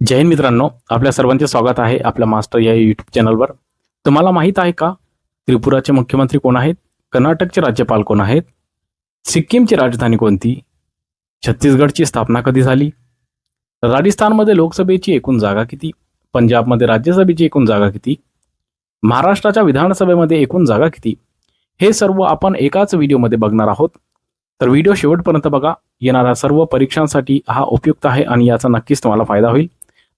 जय हिंद मित्रांनो आपल्या सर्वांचे स्वागत आहे आपल्या मास्टर या युट्यूब चॅनलवर तुम्हाला माहीत आहे का त्रिपुराचे मुख्यमंत्री कोण आहेत? कर्नाटकचे राज्यपाल कोण आहेत? सिक्कीमची राजधानी कोणती? छत्तीसगडची स्थापना कधी झाली? राजस्थानमध्ये लोकसभेची एकूण जागा किती? पंजाबमध्ये राज्यसभेची एकूण जागा किती? महाराष्ट्राच्या विधानसभेमध्ये एकूण जागा किती? हे सर्व आपण एकाच व्हिडिओमध्ये बघणार आहोत. तर व्हिडिओ शेवटपर्यंत बघा. येणाऱ्या सर्व परीक्षांसाठी हा उपयुक्त आहे आणि याचा नक्कीच तुम्हाला फायदा होईल.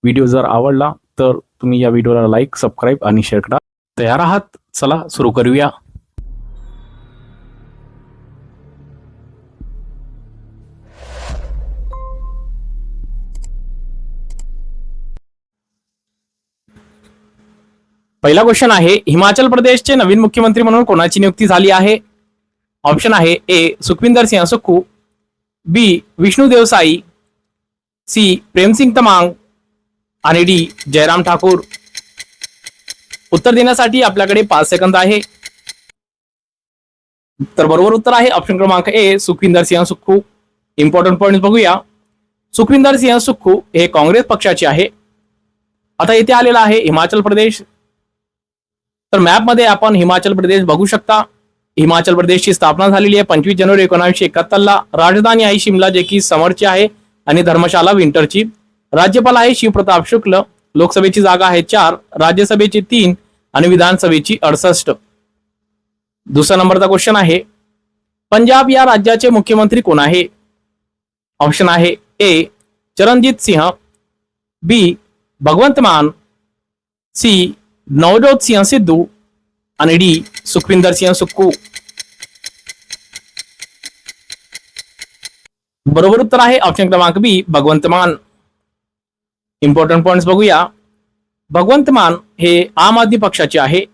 व्हिडिओ जर आवडला तर तुम्ही या व्हिडिओला लाईक सबस्क्राईब आणि शेअर करा. तयार आहात? चला सुरू करूया. पहिला क्वेश्चन आहे हिमाचल प्रदेशचे नवीन मुख्यमंत्री म्हणून कोणाची नियुक्ती झाली आहे? ऑप्शन आहे A Sukhvinder Singh Sukhu B Vishnu Deo Sai C Prem Singh Tamang आणि डी जयराम ठाकूर. उत्तर देण्यासाठी आपल्याकडे पाच सेकंद आहे. तर बरोबर उत्तर आहे ऑप्शन क्रमांक A Sukhvinder Singh Sukhu important point बघूया. सुखविंदर सिंह सुखू हे काँग्रेस पक्षाचे आहे. आता इथे आलेला आहे हिमाचल प्रदेश. तर मॅपमध्ये आपण हिमाचल प्रदेश बघू शकता. हिमाचल प्रदेशची स्थापना झालेली आहे पंचवीस जानेवारी एकोणीसशे एकाहत्तरला. राजधानी आहे शिमला जे की समरची आहे. आणि धर्मशाला विंटरची. राज्यपाल आहे शिवप्रताप शुक्ल लोकसभेची जागा आहे चार राज्यसभेची तीन आणि विधानसभेची अडसष्ट. दुसरा नंबरचा क्वेश्चन आहे पंजाब या राज्याचे मुख्यमंत्री कोण आहे? ऑप्शन आहे ए चरणजीत सिंह बी भगवंत मान सी नवजोत सिंह सिद्धू आणि डी सुखविंदर सिंह सुक्कू बरोबर उत्तर आहे ऑप्शन क्रमांक बी भगवंत मान. इम्पॉर्टंट पॉइंट्स बघूया. भगवंत मान हे आम आदमी पक्षाचे आहे.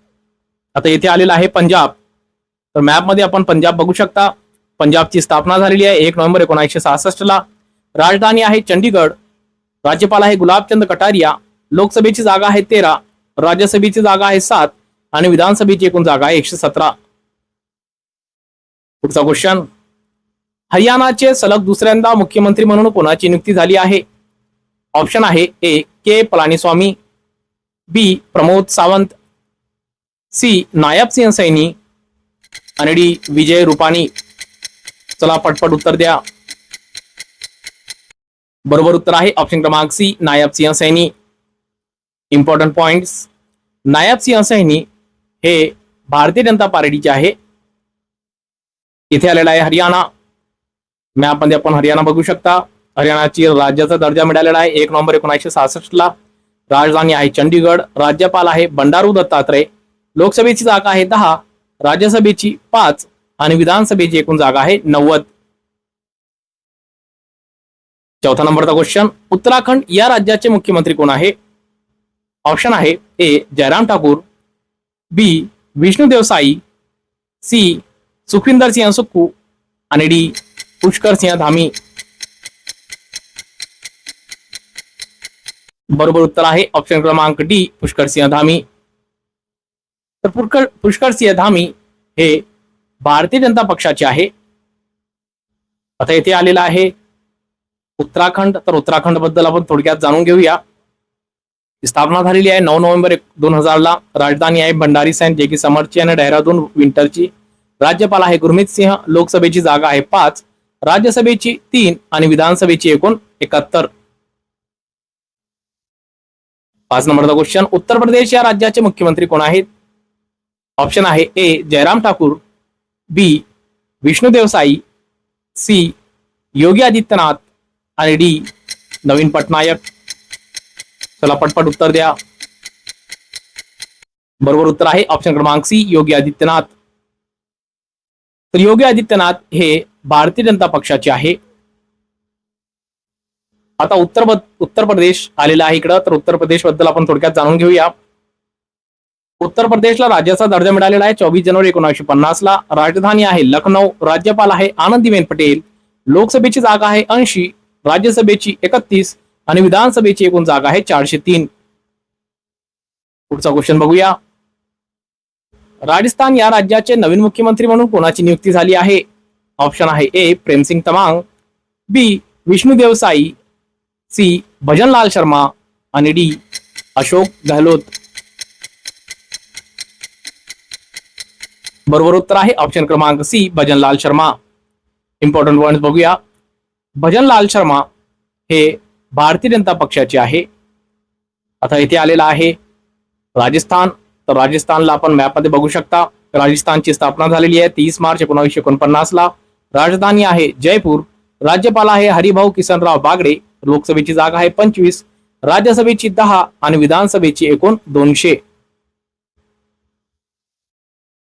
आता येथे आलेलं आहे पंजाब. तर मॅपमध्ये आपण पंजाब बघू शकता. पंजाबची स्थापना झालेली आहे एक नोव्हेंबर एकोणीसशे सहासष्ट ला. राजधानी आहे चंडीगड राज्यपाल आहे गुलाबचंद कटारिया. लोकसभेची जागा आहे तेरा. राज्यसभेची जागा आहे सात. आणि विधानसभेची एकूण जागा आहे एकशे सतरा. पुढचा क्वेश्चन हरियाणाचे सलग दुसऱ्यांदा मुख्यमंत्री म्हणून कोणाची नियुक्ती झाली आहे. ऑप्शन आहे A K. Palaniswami B. Pramod Sawant C. Nayab Singh Saini आणि डी. विजय रुपानी. चला पटपट उत्तर द्या. बरोबर उत्तर आहे ऑप्शन क्रमांक C Nayab Singh Saini. Important points नायब सिंह सैनी हे भारतीय जनता पार्टीचे आहे. इथे आलेला आहे हरियाणा. मॅपमध्ये आपण हरियाणा बघू शकता. हरियाणाची राज्याचा दर्जा मिळालेला आहे. एक नोव्हेंबर एकोणीसशे सहासष्ट ला राजधानी आहे चंडीगड राज्यपाल आहे बंडारू दत्तात्रय. लोकसभेची जागा आहे दहा राज्यसभेची पाच आणि विधानसभेची एकूण जागा आहे नव्वद. चौथा नंबरचा क्वेश्चन उत्तराखंड या राज्याचे मुख्यमंत्री कोण आहे? ऑप्शन आहे A Jairam Thakur B Vishnu Deo Sai C Sukhvinder Singh Sukhu आणि डी पुष्कर सिंह धामी. बरोबर उत्तर आहे. ऑप्शन क्रमांक डी पुष्कर सिंह धामी. तर पुष्कर पुष्कर सिंह धामी हे भारतीय जनता पक्षाचे आहे. आता येथे आलेला आहे उत्तराखंड. तर उत्तराखंडबद्दल आपण थोडक्यात जाणून घेऊया. स्थापना झालेली आहे नऊ नोव्हेंबर दोन हजार ला. राजधानी आहे भंडारी सैन जे की समरची आणि डेहराडून विंटरची. राज्यपाल आहे गुरमीत सिंह. लोकसभेची जागा आहे पाच. राज्यसभेची तीन आणि विधानसभेची एकूण एकाहत्तर. पाच नंबरचा क्वेश्चन उत्तर प्रदेश या राज्याचे मुख्यमंत्री कोण आहेत? ऑप्शन आहे A Jairam Thakur B Vishnu Deo Sai C Yogi Adityanath आणि डी नवीन पटनायक. चला पटपट उत्तर द्या. बरोबर उत्तर आहे ऑप्शन क्रमांक सी योगी आदित्यनाथ. तर योगी आदित्यनाथ हे भारतीय जनता पक्षाचे आहे. आता उत्तर उत्तर प्रदेश आलेला आहे इकडं. तर उत्तर प्रदेशबद्दल आपण थोडक्यात जाणून घेऊया. उत्तर प्रदेशला राज्याचा दर्जा मिळालेला आहे. चोवीस जानेवारी एकोणीसशे पन्नास ला राजधानी आहे लखनौ राज्यपाल आहे आनंदीबेन पटेल. लोकसभेची जागा आहे ऐंशी राज्यसभेची एकतीस आणि विधानसभेची एकूण जागा आहे चारशे तीन. पुढचा क्वेश्चन बघूया. राजस्थान या राज्याचे नवीन मुख्यमंत्री म्हणून कोणाची नियुक्ती झाली आहे? ऑप्शन आहे A Prem Singh Tamang B Vishnu Deo Sai C Bhajanlal Sharma आणि डी अशोक गहलोत. बरोबर उत्तर आहे ऑप्शन क्रमांक C Bhajanlal Sharma. Important point बघूया. भजनलाल शर्मा हे भारतीय जनता पक्षाचे आहे. आता इथे आलेला आहे राजस्थान. तर राजस्थानला आपण मॅपमध्ये बघू शकता. राजस्थानची स्थापना झालेली आहे तीस मार्च एकोणीसशे एकोणपन्नास ला. राजधानी आहे जयपूर. राज्यपाल आहे हरिभाऊ किसनराव बागडे. लोकसभेची जागा आहे पंचवीस राज्यसभेची दहा आणि विधानसभेची एकूण दोनशे.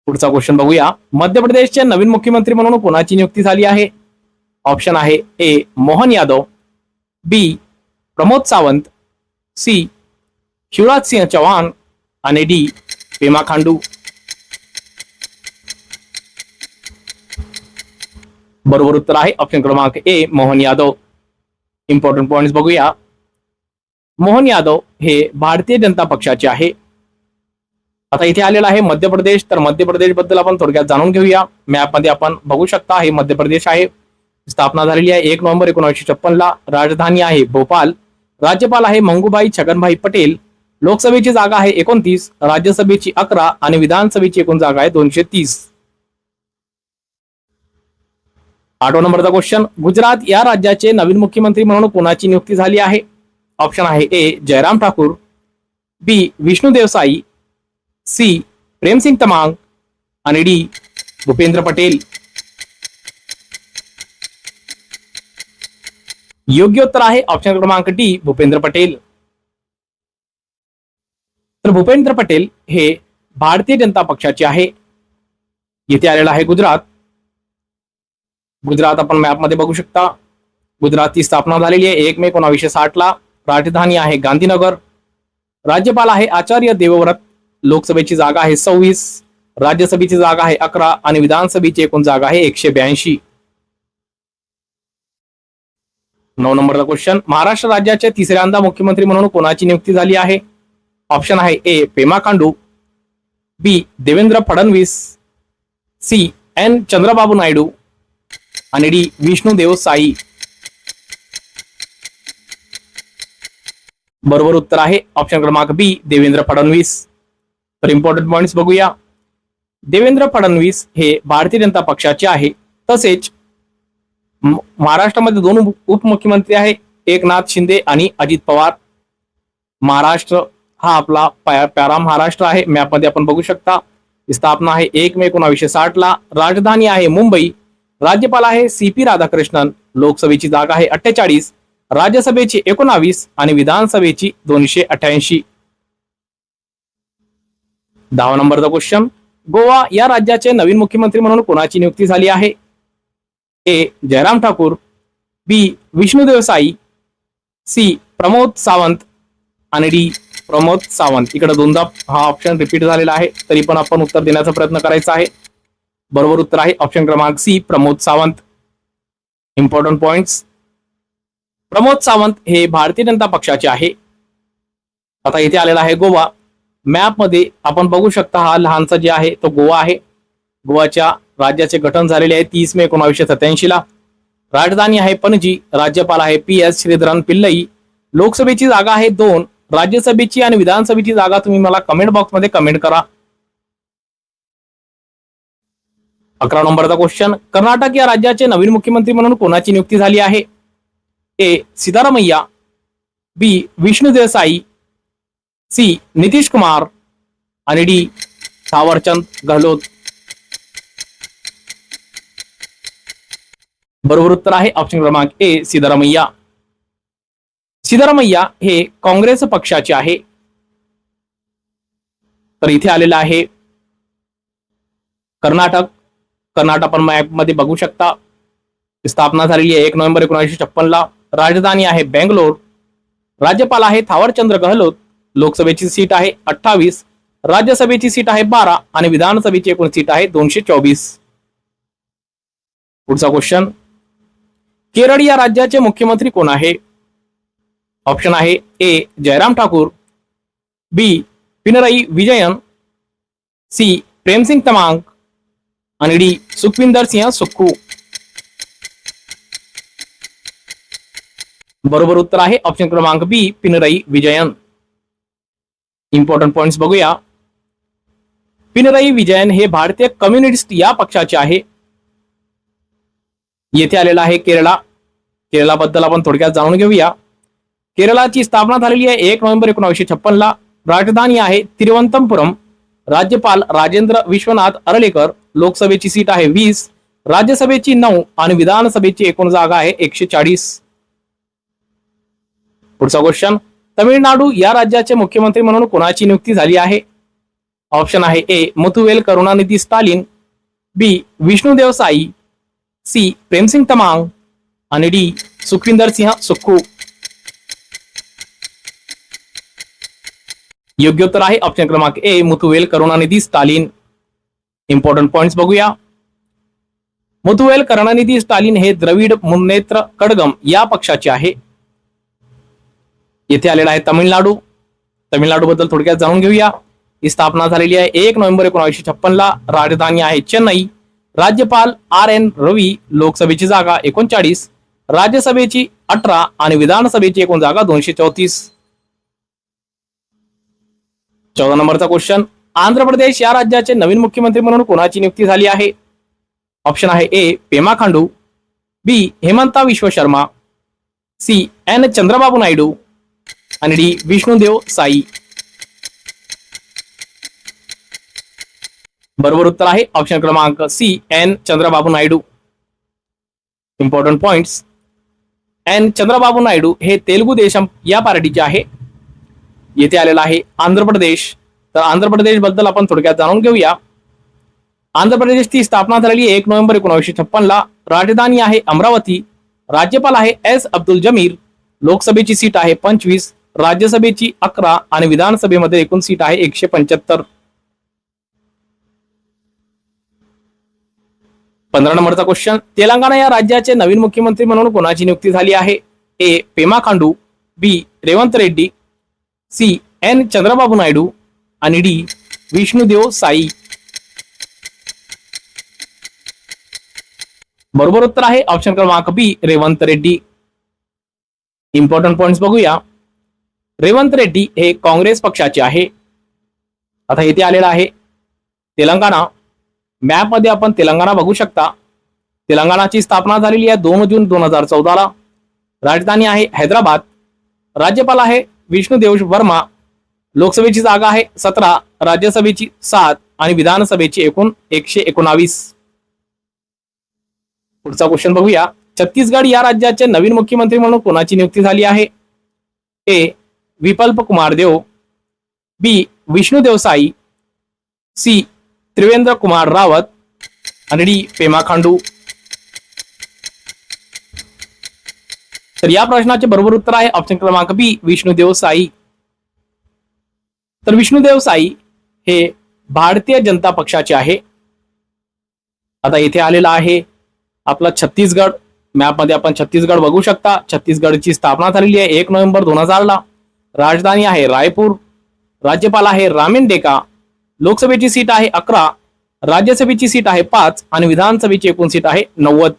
पुढचा क्वेश्चन बघूया. मध्य प्रदेशचे नवीन मुख्यमंत्री म्हणून कोणाची नियुक्ती झाली आहे? ऑप्शन आहे A Mohan Yadav B Pramod Sawant C Shivraj Singh Chouhan आणि डी पेमा खांडू. बरोबर उत्तर आहे. ऑप्शन क्रमांक A Mohan Yadav. Important point बघूया. मोहन यादव हे भारतीय जनता पक्षाचे आहे. आता इथे आलेला आहे मध्य प्रदेश. तर मध्य प्रदेशबद्दल आपण थोडक्यात जाणून घेऊया. मॅपमध्ये आपण बघू शकता हे मध्य प्रदेश आहे. स्थापना झालेली आहे एक नोव्हेंबर एकोणीसशे छप्पन ला. राजधानी आहे भोपाल. राज्यपाल आहे मंगूभाई छगनभाई पटेल. लोकसभेची जागा आहे एकोणतीस. राज्यसभेची अकरा आणि विधानसभेची एकूण जागा आहे दोनशे तीस. आठवा नंबरचा क्वेश्चन गुजरात या राज्याचे नवीन मुख्यमंत्री म्हणून कोणाची नियुक्ती झाली आहे? ऑप्शन आहे A Jairam Thakur B Vishnu Deo Sai C Prem Singh Tamang आणि डी भूपेंद्र पटेल. योग्य उत्तर आहे ऑप्शन क्रमांक डी भूपेंद्र पटेल. तर भूपेंद्र पटेल हे भारतीय जनता पक्षाचे आहे. येथे आलेला आहे गुजरात. गुजरात आपण मॅपमध्ये बघू शकता. गुजरातची स्थापना झालेली आहे एक मे एकोणावीसशे साठ ला राजधानी आहे गांधीनगर. राज्यपाल आहे आचार्य देवव्रत. लोकसभेची जागा आहे सव्वीस. राज्यसभेची जागा आहे अकरा आणि विधानसभेची एकूण जागा आहे एकशे ब्याऐंशी. नऊ नंबरचा क्वेश्चन महाराष्ट्र राज्याचे तिसऱ्यांदा मुख्यमंत्री म्हणून कोणाची नियुक्ती झाली आहे? ऑप्शन आहे A Pema Khandu. B Devendra Fadnavis. C N Chandrababu Naidu. आणि डी विष्णू साई. बरोबर उत्तर आहे. ऑप्शन क्रमांक बी देवेंद्र फडणवीस. तर इम्पॉर्टंट पॉइंट्स बघूया. देवेंद्र फडणवीस हे भारतीय जनता पक्षाचे आहे. तसेच महाराष्ट्रामध्ये दोन उपमुख्यमंत्री आहे एकनाथ शिंदे आणि अजित पवार. महाराष्ट्र हा आपला प्या- प्यारा महाराष्ट्र आहे. मॅपमध्ये आपण बघू शकता. स्थापना आहे एक मे एकोणावीसशे साठ ला राजधानी आहे मुंबई. राज्यपाल आहे सी पी राधाकृष्णन. लोकसभेची जागा आहे अठ्ठेचाळीस राज्यसभेची एकोणावीस आणि विधानसभेची दोनशे अठ्याऐंशी दहा नंबरचा क्वेश्चन. गोवा या राज्याचे नवीन मुख्यमंत्री म्हणून कोणाची नियुक्ती झाली आहे? A. Jairam Thakur B. Vishnu Deo Sai C. Pramod Sawant आणि डी. प्रमोद सावंत. इकडे दोनदा हा ऑप्शन रिपीट झालेला आहे तरी पण आपण उत्तर देण्याचा प्रयत्न करायचा आहे. बरोबर उत्तर आहे. ऑप्शन क्रमांक C Pramod Sawant. Important points Pramod Sawant हे भारतीय जनता पक्षाचे आहे. आता इथे आलेला आहे गोवा. मॅपमध्ये आपण बघू शकता हा लहानसा जे आहे तो गोवा आहे. गोवाच्या राज्याचे गठन झालेले आहे तीस मे एकोणावीसशे सत्याऐंशी ला. राजधानी आहे पणजी राज्यपाल आहे पी एस श्रीधरन पिल्लई. लोकसभेची जागा आहे दोन. राज्यसभेची आणि विधानसभेची जागा तुम्ही मला कमेंट बॉक्समध्ये कमेंट करा. अकरा नंबरचा क्वेश्चन कर्नाटक या राज्याचे नवीन मुख्यमंत्री म्हणून कोणाची नियुक्ती झाली आहे? A. Siddaramaiah B. Vishnu Desai C. Nitish Kumar आणि डी. थावरचंद गहलोत. बरोबर उत्तर आहे ऑप्शन क्रमांक ए. सिद्धरामय्या सिद्धरामय्या हे काँग्रेस पक्षाचे आहे. तर इथे आलेलं आहे कर्नाटक. कर्नाटक आपण मॅपमध्ये बघू शकता. स्थापना झालेली आहे एक नोव्हेंबर एकोणीसशे छप्पनला. राजधानी आहे बेंगलोर. राज्यपाल आहे थावरचंद्र गहलोत. लोकसभेची सीट आहे अठ्ठावीस. राज्यसभेची सीट आहे बारा आणि विधानसभेची एकूण सीट आहे दोनशे चोवीस. पुढचा क्वेश्चन केरळ या राज्याचे मुख्यमंत्री कोण आहे? ऑप्शन आहे A Jairam Thakur. B Pinarayi Vijayan. C Prem Singh Tamang. आणि डी सुखविंदर सिंह सुक्कू बरोबर उत्तर आहे ऑप्शन क्रमांक B Pinarayi Vijayan. Important points बघूया. पिनराई विजयन हे भारतीय कम्युनिस्ट या पक्षाचे आहे. येथे आलेला आहे केरळा. केरळाबद्दल आपण थोडक्यात जाणून घेऊया. केरळाची स्थापना झालेली आहे एक नोव्हेंबर एकोणीसशे छप्पन ला राजधानी आहे तिरुवनंतपुरम. राज्यपाल राजेंद्र विश्वनाथ अरलेकर लोकसभेची सीट आहे वीस राज्यसभेची नऊ आणि विधानसभेची एकूण जागा आहे एकशे चाळीस. पुढचा क्वेश्चन तमिळनाडू या राज्याचे मुख्यमंत्री म्हणून कोणाची नियुक्ती झाली आहे? ऑप्शन आहे A Muthuvel Karunanidhi Stalin. B Vishnu Deo Sai C Prem Singh Tamang. आणि डी सुखविंदर सिंह सुखू योग्य उत्तर आहे. ऑप्शन क्रमांक A Muthuvel Karunanidhi Stalin. Important points बघूया. मुथुवेल करुणानिधी स्टालिन हे द्रविड मुन्नेत्र कडगम या पक्षाचे आहे. येथे आलेला आहे तमिळनाडू. तमिळनाडू बद्दल थोडक्यात जाणून घेऊया. ही स्थापना झालेली आहे एक नोव्हेंबर एकोणीसशे छप्पन ला राजधानी आहे चेन्नई. राज्यपाल आर एन रवी लोकसभेची जागा एकोणचाळीस राज्यसभेची अठरा आणि विधानसभेची एकूण जागा दोनशे चौतीस. चौदा नंबरचा क्वेश्चन आंध्र प्रदेश या राज्याचे नवीन मुख्यमंत्री म्हणून कोणाची नियुक्ती झाली आहे? ऑप्शन आहे A Pema Khandu. B Himanta Biswa Sarma. C N Chandrababu Naidu. आणि डी विष्णुदेव साई. बरोबर उत्तर आहे ऑप्शन क्रमांक C N Chandrababu Naidu. Important points N Chandrababu Naidu हे तेलुगू देशम या पार्टीचे आहे. येथे आलेला आहे आंध्र प्रदेश. तर आंध्र प्रदेशबद्दल आपण थोडक्यात जाणून घेऊया. आंध्र प्रदेशची स्थापना झालेली एक नोव्हेंबर एकोणीसशे छप्पन ला राजधानी आहे अमरावती. राज्यपाल आहे एस अब्दुल जमीर. लोकसभेची सीट आहे पंचवीस. राज्यसभेची अकरा आणि विधानसभेमध्ये एकूण सीट आहे एकशे पंच्याहत्तर. पंधरा नंबरचा क्वेश्चन तेलंगणा या राज्याचे नवीन मुख्यमंत्री म्हणून कोणाची नियुक्ती झाली आहे? A. Pema Khandu. B. Revanth Reddy. C N Chandrababu Naidu आणि डी विष्णुदेव साई. बरोबर उत्तर आहे ऑप्शन क्रमांक B Revanth Reddy. Important points बघूया. रेवंत रेड्डी हे काँग्रेस पक्षाचे आहे. आता येथे आलेला आहे. तेलंगणा. मॅपमध्ये आपण तेलंगणा बघू शकता. तेलंगणाची स्थापना झालेली आहे दोन जून दोन हजार चौदाला. राजधानी आहे हैदराबाद. राज्यपाल आहे विष्णुदेव वर्मा लोकसभेची जागा आहे सतरा राज्यसभेची सात आणि विधानसभेची एकूण एकशे एकोणावीस. पुढचा क्वेश्चन बघूया. छत्तीसगड या राज्याचे नवीन मुख्यमंत्री म्हणून कोणाची नियुक्ती झाली आहे? A. Biplab Kumar Deb B. Vishnu Deo Sai C. Trivendra Kumar Rawat आणि डी. पेमा खांडू. तर या प्रश्नाचे बरोबर उत्तर आहे ऑप्शन क्रमांक बी विष्णुदेव साई. तर विष्णुदेव साई हे भारतीय जनता पक्षाचे आहे. आता इथे आलेला आहे आपला छत्तीसगड. मॅपमध्ये आपण छत्तीसगड बघू शकता. छत्तीसगडची स्थापना झालेली आहे एक नोव्हेंबर दोन ला राजधानी आहे रायपूर. राज्यपाल आहे रामेन डेका. लोकसभेची सीट आहे अकरा. राज्यसभेची सीट आहे पाच आणि विधानसभेची एकूण सीट आहे नव्वद.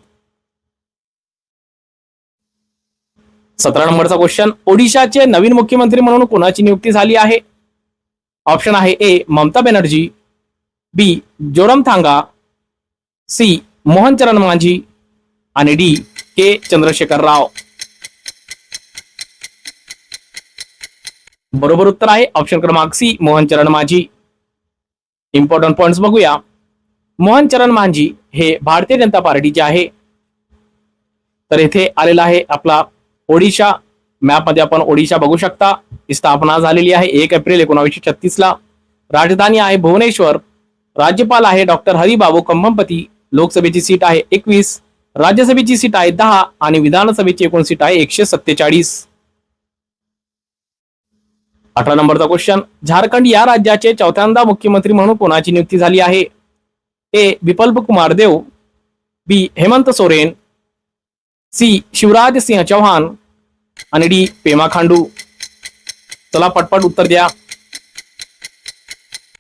सतरा नंबरचा क्वेश्चन ओडिशाचे नवीन मुख्यमंत्री म्हणून कोणाची नियुक्ती झाली आहे? ऑप्शन आहे A Mamata Banerjee. B Zoramthanga. C Mohan Charan Majhi. आणि डी के चंद्रशेखर राव. बरोबर उत्तर आहे ऑप्शन क्रमांक C Mohan Charan Manjhi. Important points बघूया. मोहन चरण मांझी हे भारतीय जनता पार्टीचे आहे. तर येथे आलेला आहे आपला ओडिशा मॅपमध्ये आपण ओडिशा बघू शकता. ही स्थापना झालेली आहे एक एप्रिल एकोणावीसशे छत्तीस ला राजधानी आहे भुवनेश्वर. राज्यपाल आहे डॉक्टर हरिबाबू कंभमपती लोकसभेची सीट आहे एकवीस. राज्यसभेची सीट आहे दहा आणि विधानसभेची एकूण सीट आहे एकशे सत्तेचाळीस. अठरा नंबरचा क्वेश्चन झारखंड या राज्याचे चौथ्यांदा मुख्यमंत्री म्हणून कोणाची नियुक्ती झाली आहे? A. Biplab Kumar Deb. B. Hemant Soren. C. Shivraj Singh Chouhan आणि डी. पेमा खांडू. चला पटपट उत्तर द्या.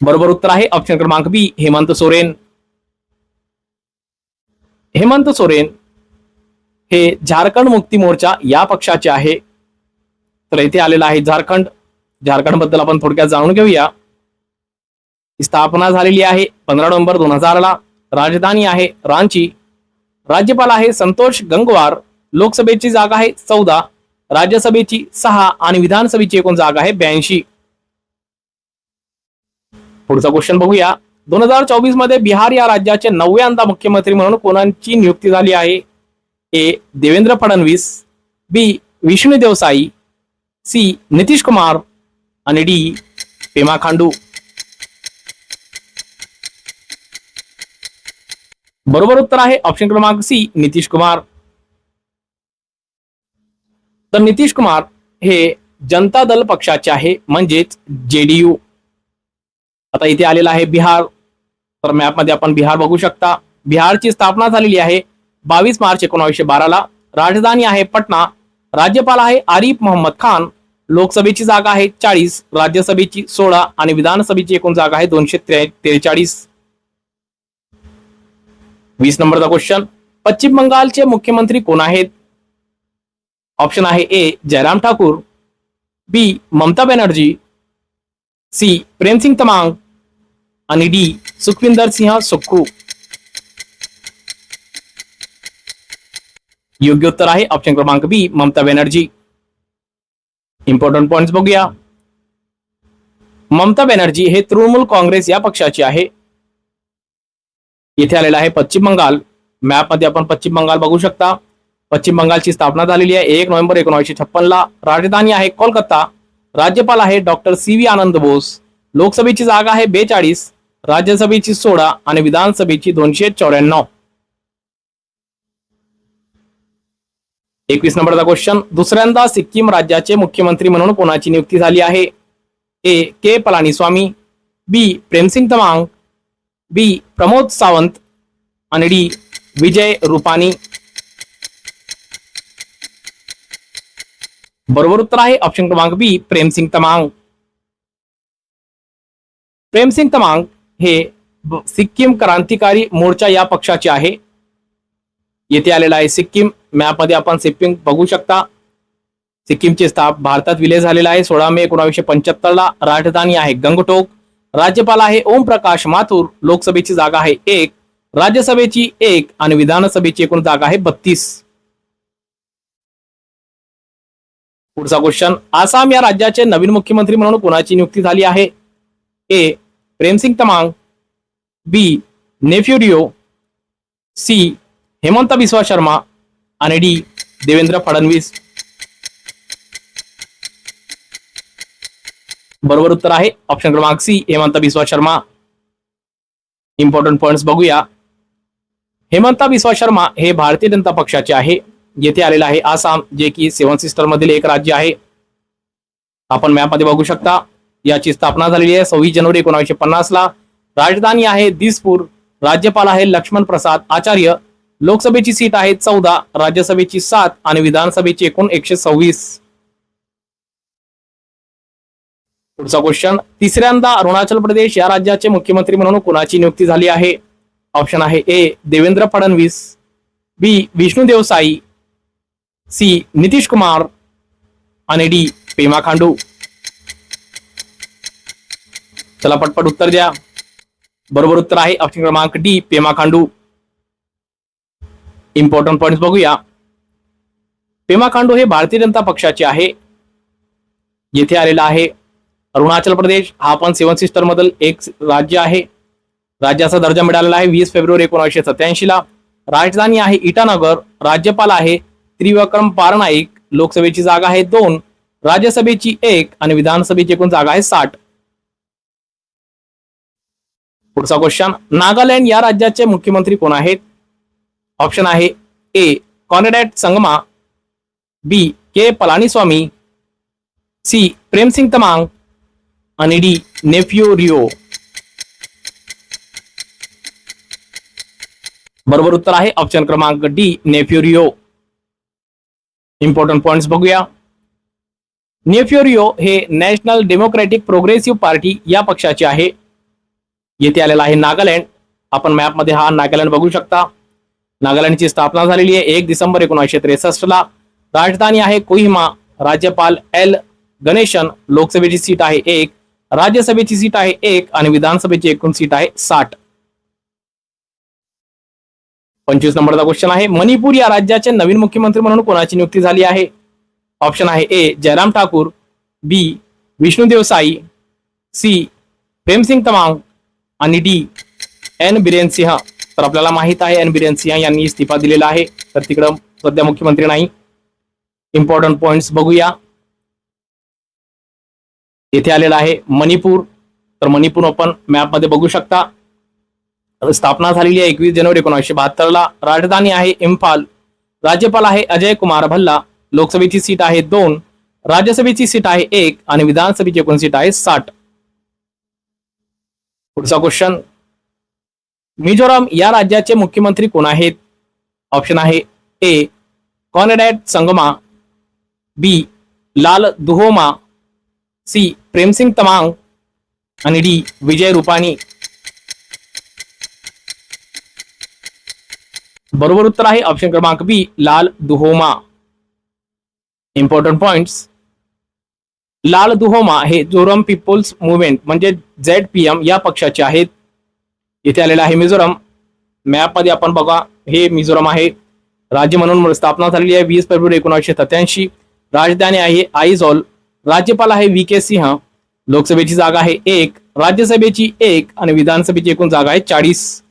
बरोबर उत्तर आहे ऑप्शन क्रमांक बी हेमंत सोरेन. हेमंत सोरेन हे झारखंड मुक्ती मोर्चा या पक्षाचे आहे. तर इथे आलेला आहे झारखंड. झारखंडबद्दल आपण थोडक्यात जाणून घेऊया. स्थापना झालेली आहे पंधरा नोव्हेंबर दोन ला. राजधानी आहे रांची. राज्यपाल आहे संतोष गंगवार. लोकसभेची जागा आहे चौदा राज्यसभेची सहा आणि विधानसभेची एकूण जागा आहे ब्याऐंशी. पुढचा क्वेश्चन बघूया. दोन हजार चोवीसमध्ये बिहार या राज्याचे नवव्यांदा मुख्यमंत्री म्हणून कोणाची नियुक्ती झाली आहे? A. Devendra Fadnavis B. Vishnu Deo Sai C. Nitish Kumar आणि डी. पेमा खांडू. बरोबर उत्तर आहे. ऑप्शन क्रमांक सी नितीश कुमार. तर नितीश कुमार हे जनता दल पक्षाचे आहे म्हणजेच जेडीयू आता इथे आलेला आहे बिहार. तर मॅपमध्ये आपण बिहार बघू शकता. बिहारची स्थापना झालेली आहे बावीस मार्च एकोणावीसशे बाराला. राजधानी आहे पटना. राज्यपाल आहे आरिफ मोहम्मद खान. लोकसभेची जागा आहे चाळीस राज्यसभेची सोळा आणि विधानसभेची एकूण जागा आहे दोनशे त्रेचाळीस. वीस नंबरचा क्वेश्चन पश्चिम बंगालचे मुख्यमंत्री कोण आहेत? ऑप्शन आहे A Jairam Thakur. B Mamata Banerjee. C Prem Singh Tamang. आणि डी सुखविंदर सिंह सुखू. योग्य उत्तर आहे ऑप्शन क्रमांक B Mamata Banerjee. Important point बघूया. ममता बॅनर्जी हे तृणमूल काँग्रेस या पक्षाची आहे. येथे आलेला आहे पश्चिम बंगाल. मॅपमध्ये आपण पश्चिम बंगाल बघू शकता. पश्चिम बंगालची स्थापना झालेली आहे एक नोव्हेंबर एकोणीसशे छप्पनला. राजधानी आहे कोलकाता. राज्यपाल आहे doctor C V Ananda Bose. लोकसभेची जागा आहे बेचाळीस राज्यसभेची सोळा आणि विधानसभेची दोनशे चौऱ्याण्णव. एकवीस नंबरचा क्वेश्चन दुसऱ्यांदा सिक्कीम राज्याचे मुख्यमंत्री म्हणून कोणाची नियुक्ती झाली आहे? ए. के. पलानीस्वामी बी. प्रेमसिंग तमांग बी प्रमोद सावंत आणि डी विजय रुपानी. बरोबर उत्तर आहे ऑप्शन क्रमांक बी प्रेमसिंग तमांग. प्रेमसिंग तमांग हे सिक्कीम क्रांतिकारी मोर्चा या पक्षाचे आहे. येथे आलेला आहे सिक्कीम. मॅपमध्ये आपण सिक्कीम बघू शकता. सिक्कीमचे स्थाप भारतात विलय झालेला आहे. सोळा मे एकोणावीसशे पंच्याहत्तर ला राजधानी आहे. गंगटोक. राज्यपाल आहे ओम प्रकाश माथुर. लोकसभेची जागा आहे एक. राज्यसभेची एक आणि विधानसभेची एकूण जागा आहे बत्तीस. पुढचा क्वेश्चन आसाम या राज्याचे नवीन मुख्यमंत्री म्हणून कोणाची नियुक्ती झाली आहे? A. Prem Singh Tamang. B. Neiphiu Rio C. Himanta Biswa Sarma. आणि डी. देवेंद्र फडणवीस. बरोबर उत्तर आहे. ऑप्शन क्रमांक C Himanta Biswa Sarma. Important points बघूया. हेमंता बिस्वा शर्मा हे भारतीय जनता पक्षाचे आहे. येथे आलेलं आहे आसाम जे की सेवन सिस्टर मधील एक राज्य आहे. आपण मॅपमध्ये बघू शकता. याची स्थापना झालेली आहे सव्वीस जानेवारी एकोणीसशे पन्नास ला. राजधानी आहे दिसपूर. राज्यपाल आहे लक्ष्मण प्रसाद आचार्य. लोकसभेची सीट आहे चौदा राज्यसभेची सात आणि विधानसभेची एकूण एकशे सव्वीस. पुढचा क्वेश्चन तिसऱ्यांदा अरुणाचल प्रदेश या राज्याचे मुख्यमंत्री म्हणून कुणाची नियुक्ती झाली आहे? ऑप्शन आहे A Devendra Fadnavis B Vishnu Deo Sai C Nitish Kumar आणि डी पेमा खांडू. चला पटपट उत्तर द्या. बरोबर उत्तर आहे ऑप्शन क्रमांक D Pema Khandu. Important point बघूया. पेमा खांडू हे भारतीय जनता पक्षाचे आहे. येथे आलेला आहे. अरुणाचल प्रदेश हा पण सेवन सिस्टर मधील एक राज्य आहे. राज्याचा दर्जा मिळालेला आहे वीस फेब्रुवारी एकोणीसशे सत्याऐंशी ला. राजधानी आहे इटानगर राज्यपाल आहे त्रिवक्रम पारनाईक लोकसभेची जागा आहे दोन राज्यसभेची एक आणि विधानसभेची एकूण जागा आहे साठ. पुढचा क्वेश्चन नागालँड या राज्याचे मुख्यमंत्री कोण आहेत? ऑप्शन आहे A Conrad Sangma B K Palaniswami C Prem Singh Tamang आणि डी नेफ्यू रिओ. बरोबर उत्तर आहे ऑप्शन क्रमांक डी नेफ्युरिओ इम्पॉर्टंट पॉइंट्स बघूया. नेफ्युरिओ हे नॅशनल डेमोक्रॅटिक प्रोग्रेसिव्ह पार्टी या पक्षाचे आहे. येथे आलेला आहे नागालँड. आपण मॅपमध्ये हा नागालँड बघू शकता. नागालँडची स्थापना झालेली आहे एक डिसेंबर एकोणीसशे त्रेसष्ट ला राजधानी आहे कोहिमा. राज्यपाल एल गणेशन लोकसभेची सीट आहे एक. राज्यसभेची सीट आहे एक आणि विधानसभेची एकूण सीट आहे साठ. पंचवीस नंबरचा क्वेश्चन आहे मणिपूर या राज्याचे नवीन मुख्यमंत्री म्हणून कोणाची नियुक्ती झाली आहे? ऑप्शन आहे A Jairam Thakur B Vishnu Deo Sai C Prem Singh Tamang आणि डी एन बिरेन सिंह तर आपल्याला माहीत आहे एन बिरेन सिंह यांनी इस्तिफा दिलेला आहे. तर तिकडं सध्या मुख्यमंत्री नाही. इम्पॉर्टंट पॉइंट्स बघूया. येथे आलेला आहे मणिपूर. तर मणिपूर आपण मॅपमध्ये बघू शकता. स्थापना झालेली आहे एकवीस जानेवारी एकोणीसशे बहात्तर ला. राजधानी आहे इम्फाल. राज्यपाल आहे अजय कुमार भल्ला. लोकसभेची सीट आहे दोन. राज्यसभेची सीट आहे एक आणि विधानसभेची एकूण सीट आहे साठ. पुढचा क्वेश्चन मिझोराम या राज्याचे मुख्यमंत्री कोण आहेत? ऑप्शन आहे ए कॉनरॅड संगमा. बी लाल दुहोमा. सी प्रेमसिंग तमांग आणि डी विजय रुपाणी बरोबर उत्तर आहे ऑप्शन क्रमांक बी लाल दुहोमा. इम्पॉर्टंट पॉइंट्स लाल दुहोमा हे जोरम पीपल्स मुवमेंट म्हणजे झेड पी एम या पक्षाचे आहेत. इथे आलेलं आहे मिझोरम. मॅपमध्ये आपण बघा हे मिझोरम आहे. राज्य म्हणून स्थापना झालेली आहे वीस फेब्रुवारी एकोणीसशे सत्याऐंशी राजधानी आहे आईझॉल. राज्यपाल आहे व्ही के सिंह. लोकसभेची जागा आहे एक राज्यसभेची एक आणि विधानसभेची एकूण जागा आहे चाळीस.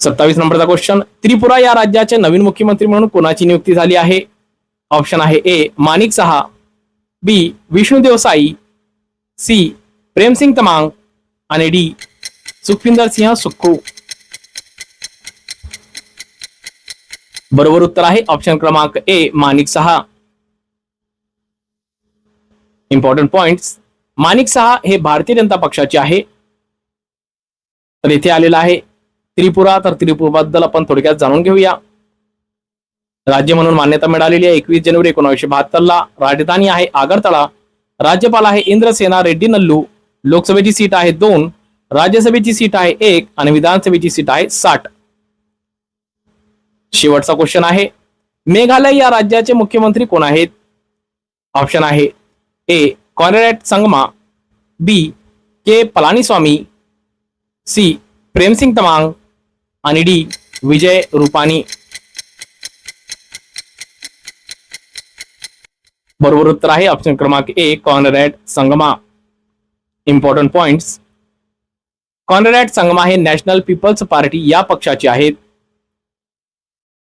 सत्तावीस नंबरचा क्वेश्चन त्रिपुरा या राज्याचे नवीन मुख्यमंत्री म्हणून कोणाची नियुक्ती झाली आहे? ऑप्शन आहे A Manik Saha. B Vishnu Deo Sai C Prem Singh Tamang. आणि डी सुखविंदर सिंह सुक्खू. बरोबर उत्तर आहे ऑप्शन क्रमांक ए माणिक सहा. इम्पॉर्टंट पॉइंट माणिक सहा हे भारतीय जनता पक्षाचे आहे. तर इथे आलेला आहे त्रिपुरा. तर त्रिपुराबद्दल आपण थोडक्यात जाणून घेऊया. राज्य म्हणून मान्यता मिळालेली आहे. एकवीस जानेवारी एकोणीसशे बहात्तरला राजधानी आहे आगरतळा. राज्यपाल आहे इंद्रसेना रेड्डी नल्लू. लोकसभेची सीट आहे दोन. राज्यसभेची सीट आहे एक आणि विधानसभेची सीट आहे साठ. शेवटचा क्वेश्चन आहे. मेघालय या राज्याचे मुख्यमंत्री कोण आहेत? ऑप्शन आहे A Conrad Sangma B K Palaniswami C Prem Singh Tamang आणि डी विजय रुपानी. बरोबर उत्तर आहे ऑप्शन क्रमांक A Conrad Sangma. Important points Conrad Sangma हे नॅशनल पीपल्स पार्टी या पक्षाचे आहेत.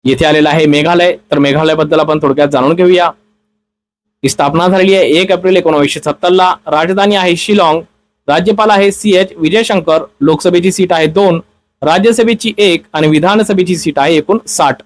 येथे आलेला आहे मेघालय तर मेघालयाबद्दल आपण थोडक्यात जाणून घेऊया. ही स्थापना झालेली आहे. एक एप्रिल एकोणीसशे सत्तर ला राजधानी आहे शिलाँग. राज्यपाल आहे सी एच विजयशंकर. लोकसभेची सीट आहे दोन. राज्यसभेची एक आणि विधानसभेची सीट आहे एकूण साठ.